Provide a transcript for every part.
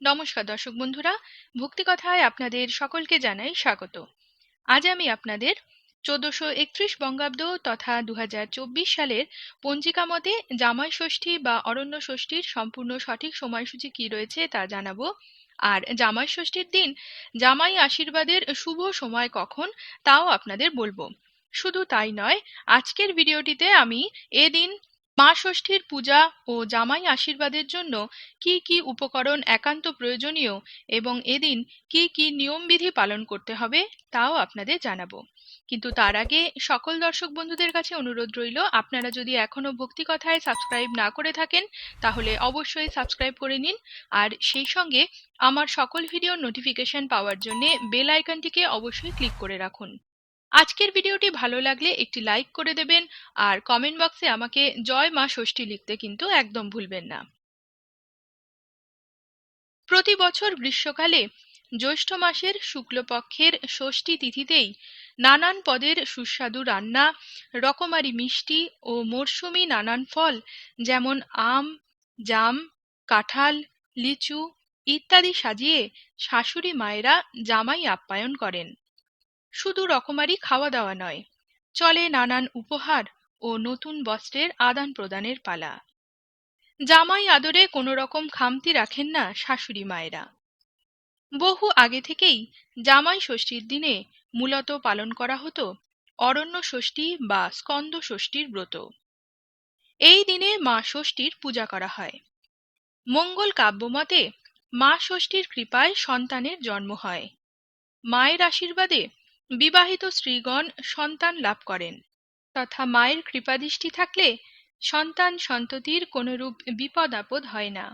নমস্কার দর্শক বন্ধুরা ভক্তিকথায় আপনাদের সকলকে জানাই স্বাগত। আজ আমি আপনাদের চোদ্দশো একত্রিশ বঙ্গাব্দ তথা দু হাজার চব্বিশ সালের পঞ্জিকা মতে জামাই ষষ্ঠী বা অরণ্য ষষ্ঠীর সম্পূর্ণ সঠিক সময়সূচি কি রয়েছে তা জানাব। আর জামাই ষষ্ঠীর দিন জামাই আশীর্বাদের শুভ সময় কখন তাও আপনাদের বলব। শুধু তাই নয়, আজকের ভিডিওটিতে আমি এদিন মা ষষ্ঠীর পূজা ও জামাই আশীর্বাদের জন্য কি কি উপকরণ একান্ত প্রয়োজনীয় এবং এদিন কি কি নিয়মবিধি পালন করতে হবে তাও আপনাদের জানাব। কিন্তু তার আগে সকল দর্শক বন্ধুদের কাছে অনুরোধ রইল, আপনারা যদি এখনও ভক্তি কথায় সাবস্ক্রাইব না করে থাকেন, তাহলে অবশ্যই সাবস্ক্রাইব করে নিন। আর সেই সঙ্গে আমার সকল ভিডিওর নোটিফিকেশন পাওয়ার জন্য বেল আইকনটিকে অবশ্যই ক্লিক করে রাখুন। আজকের ভিডিওটি ভালো লাগলে একটি লাইক করে দেবেন আর কমেন্ট বক্সে আমাকে জয় মা ষষ্ঠী লিখতে কিন্তু একদম ভুলবেন না। প্রতি বছর গ্রীষ্মকালে জ্যৈষ্ঠ মাসের শুক্লপক্ষের ষষ্ঠী তিথিতেই নানান পদের সুস্বাদু রান্না, রকমারি মিষ্টি ও মরশুমি নানান ফল যেমন আম, জাম, কাঁঠাল, লিচু ইত্যাদি সাজিয়ে শাশুড়ি মায়েরা জামাই আপ্যায়ন করেন। শুধু রকমারি খাওয়া দাওয়া নয়, চলে নানান উপহার ও নতুন বস্ত্রের আদান প্রদানের পালা। জামাই আদরে কোনো রকম খামতি রাখেন না শাশুড়ি মায়েরা। বহু আগে থেকেই জামাই ষষ্ঠীর দিনে মূলত পালন করা হতো অরণ্য ষষ্ঠী বা স্কন্দ ষষ্ঠীর ব্রত। এই দিনে মা ষষ্ঠীর পূজা করা হয়। মঙ্গল কাব্যমতে মা ষষ্ঠীর কৃপায় সন্তানের জন্ম হয়। মায়ের আশীর্বাদে বিবাহিত স্ত্রীগণ সন্তান লাভ করেন। তথা মায়ের কৃপাদৃষ্টি থাকলে সন্তান সন্ততির কোনরূপ বিপদ আপদ হয় না।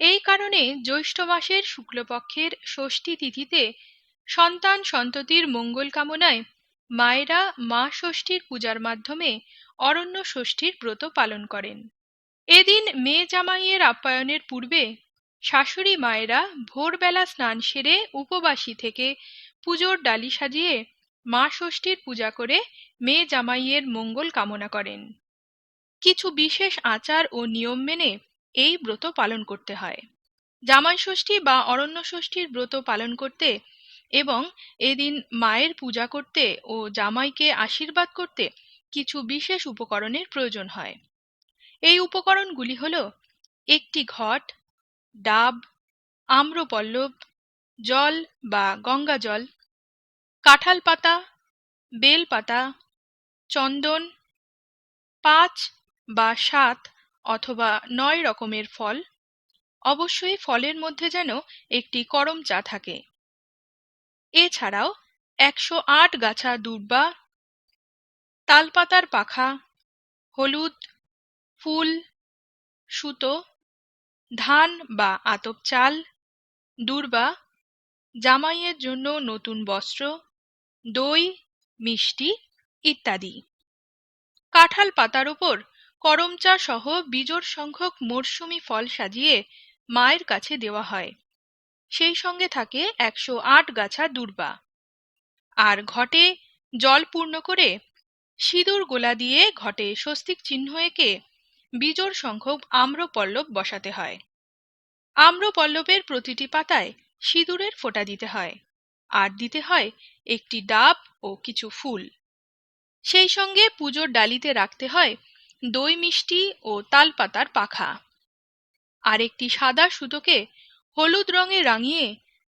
এই কারণে জ্যৈষ্ঠ মাসের শুক্লপক্ষের ষষ্ঠী তিথিতে সন্তান সন্ততির মঙ্গল কামনায় মায়েরা মা ষষ্ঠীর পূজার মাধ্যমে অরণ্য ষষ্ঠীর ব্রত পালন করেন। এদিন মেয়ে জামাইয়ের আপ্যায়নের পূর্বে শাশুড়ি মায়েরা ভোরবেলা স্নান সেরে উপবাসী থেকে পুজোর ডালি সাজিয়ে মা ষষ্ঠীর পূজা করে মেয়ে জামাইয়ের মঙ্গল কামনা করেন। কিছু বিশেষ আচার ও নিয়ম মেনে এই ব্রত পালন করতে হয়। জামাই ষষ্ঠী বা অরণ্য ষষ্ঠীর ব্রত পালন করতে এবং এদিন মায়ের পূজা করতে ও জামাইকে আশীর্বাদ করতে কিছু বিশেষ উপকরণের প্রয়োজন হয়। এই উপকরণগুলি হল একটি ঘট, ডাব, আম্রপল্লব জল বা গঙ্গা জল, কাঁঠাল পাতা, বেল পাতা, চন্দন, পাঁচ বা সাত অথবা নয় রকমের ফল। অবশ্যই ফলের মধ্যে যেন একটি করম চা থাকে। এছাড়াও একশো আট গাছা দুর্বা, তালপাতার পাখা, হলুদ, ফুল, সুতো, ধান বা আতপ চাল, দুর্বা জামাইয়ের জন্য নতুন বস্ত্র, দই, মিষ্টি ইত্যাদি। কাঁঠাল পাতার ওপর করমচা সহ বিজোড় সংখ্যক মরশুমি ফল সাজিয়ে মায়ের কাছে দেওয়া হয়। সেই সঙ্গে থাকে একশো আট গাছা দুর্বা। আর ঘটে জল পূর্ণ করে সিঁদুর গোলা দিয়ে ঘটে স্বস্তিক চিহ্ন এঁকে বিজোড় সংখ্যক আম্রপল্লব বসাতে হয়। আম্রপল্লবের প্রতিটি পাতায় সিঁদুরের ফোঁটা দিতে হয়, আর দিতে হয় একটি ডাব ও কিছু ফুল। সেই সঙ্গে পুজোর ডালিতে রাখতে হয় দই মিষ্টি ও তালপাতার পাখা। আর একটি সাদা সুতোকে হলুদ রঙে রাঙিয়ে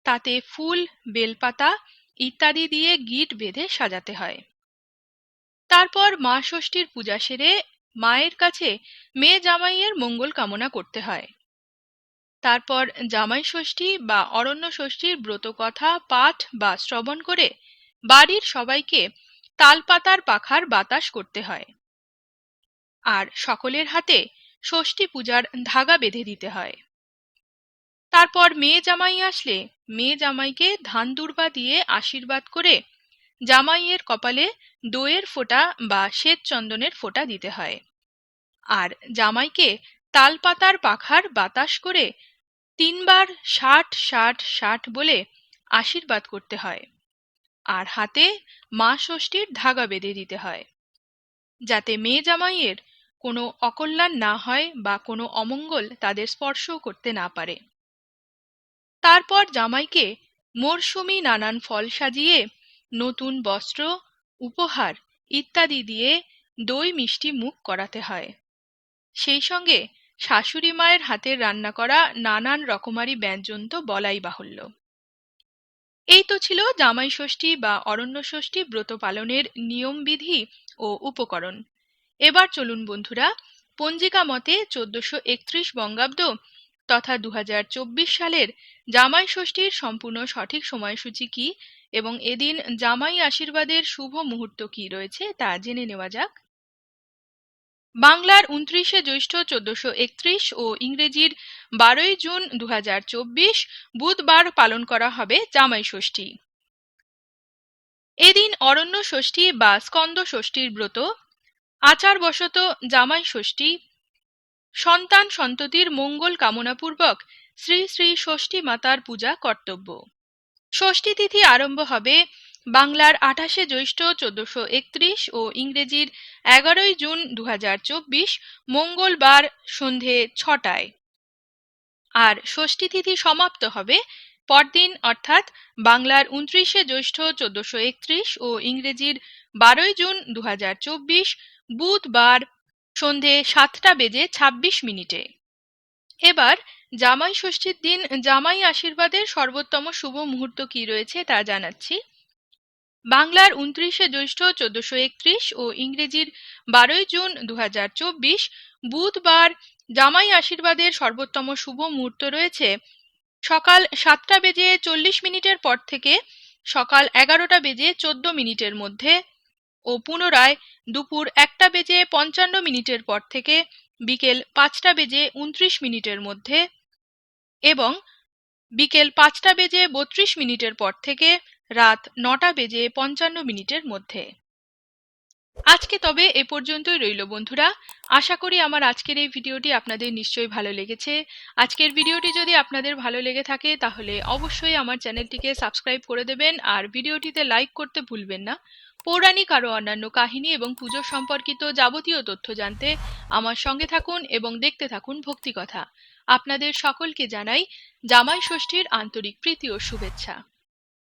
তাতে ফুল, বেলপাতা ইত্যাদি দিয়ে গিট বেঁধে সাজাতে হয়। তারপর মা ষষ্ঠীর পূজা সেরে মায়ের কাছে মেয়ে জামাইয়ের মঙ্গল কামনা করতে হয়। তারপর জামাই ষষ্ঠী বা অরণ্য ষষ্ঠীর ব্রত কথা পাঠ বা শ্রবণ করে বাড়ির সবাইকে তালপাতার পাখার বাতাস করতে হয়। আর সকলের হাতে ষষ্ঠী পূজার ধাগা বেঁধে দিতে হয়। তারপর মেয়ে জামাই আসলে মেয়ে জামাইকে ধান দুর্বা দিয়ে আশীর্বাদ করে জামাইয়ের কপালে দইয়ের ফোঁটা বা শ্বেত চন্দনের ফোঁটা দিতে হয়। আর জামাইকে তালপাতার পাখার বাতাস করে তিনবার ষাট ষাট ষাট বলে আশীর্বাদ করতে হয়। আর হাতে মা ষষ্ঠীর ধাগা বেঁধে দিতে হয়। যাতে মেয়ে জামাইয়ের কোনো অকল্যাণ না হয় বা কোনো অমঙ্গল তাদের স্পর্শ করতে না পারে। তারপর জামাইকে মরশুমি নানান ফল সাজিয়ে নতুন বস্ত্র, উপহার ইত্যাদি দিয়ে দই মিষ্টি মুখ করাতে হয়। সেই সঙ্গে শাশুড়ি মায়ের হাতের রান্না করা নানান রকমারি ব্যঞ্জন তো বলাই বাহুল্য। এই তো ছিল জামাই ষষ্ঠী বা অরণ্য ষষ্ঠী ব্রত পালনের নিয়মবিধি ও উপকরণ। এবার চলুন বন্ধুরা, পঞ্জিকা মতে চোদ্দশো একত্রিশ বঙ্গাব্দ তথা দু হাজার চব্বিশ সালের জামাই ষষ্ঠীর সম্পূর্ণ সঠিক সময়সূচি কি এবং এদিন জামাই আশীর্বাদের শুভ মুহূর্ত কি রয়েছে তা জেনে নেওয়া যাক। বাংলার উনত্রিশে জ্যৈষ্ঠ চোদ্দশো একত্রিশ ও ইংরেজির বারোই জুন দু হাজার চব্বিশ বুধবার পালন করা হবে জামাই ষষ্ঠী। এদিন অরণ্য ষষ্ঠী বা স্কন্দ ষষ্ঠীর ব্রত আচার আচারবশত জামাই ষষ্ঠী, সন্তান সন্ততির মঙ্গল কামনাপূর্বক শ্রী শ্রী ষষ্ঠী মাতার পূজা কর্তব্য। ষষ্ঠী তিথি আরম্ভ হবে বাংলার আঠাশে জ্যৈষ্ঠ চোদ্দশো একত্রিশ ও ইংরেজির এগারোই জুন দু হাজার চব্বিশ মঙ্গলবার সন্ধে ছটায়। আর ষষ্ঠী তিথি সমাপ্ত হবে পরদিন, অর্থাৎ বাংলার উনত্রিশে জ্যৈষ্ঠ চোদ্দশো একত্রিশ ও ইংরেজির বারোই জুন দু হাজার চব্বিশ বুধবার সন্ধে সাতটা বেজে ২৬ মিনিটে। এবার জামাই ষষ্ঠীর দিন জামাই আশীর্বাদের সর্বোত্তম শুভ মুহূর্ত কি রয়েছে তা জানাচ্ছি। বাংলার উনত্রিশে জ্যৈষ্ঠ চোদ্দশো একত্রিশ ও ইংরেজির বারোই জুন দু হাজার চব্বিশ বুধবার জামাই আশীর্বাদের সর্বোত্তম শুভ মুহূর্ত রয়েছে। সকাল সাতটা বেজে চল্লিশ মিনিটের পর থেকে সকাল এগারোটা বেজে চোদ্দ মিনিটের মধ্যে ও পুনরায় দুপুর একটা বেজে পঞ্চান্ন মিনিটের পর থেকে বিকেল পাঁচটা বেজে উনত্রিশ মিনিটের মধ্যে এবং বিকেল পাঁচটা বেজে বত্রিশ মিনিটের পর থেকে রাত নটা বেজে পঞ্চান্ন মিনিটের মধ্যে। আজকে তবে এ পর্যন্তই রইল বন্ধুরা। আশা করি আমার আজকের এই ভিডিওটি আপনাদের নিশ্চয়ই ভালো লেগেছে। আজকের ভিডিওটি যদি আপনাদের ভালো লেগে থাকে তাহলে অবশ্যই আমার চ্যানেলটিকে সাবস্ক্রাইব করে দেবেন আর ভিডিওটিতে লাইক করতে ভুলবেন না। পৌরাণিক আরও অন্যান্য কাহিনী এবং পুজো সম্পর্কিত যাবতীয় তথ্য জানতে আমার সঙ্গে থাকুন এবং দেখতে থাকুন ভক্তিকথা। আপনাদের সকলকে জানাই জামাই ষষ্ঠীর আন্তরিক প্রীতি ও শুভেচ্ছা।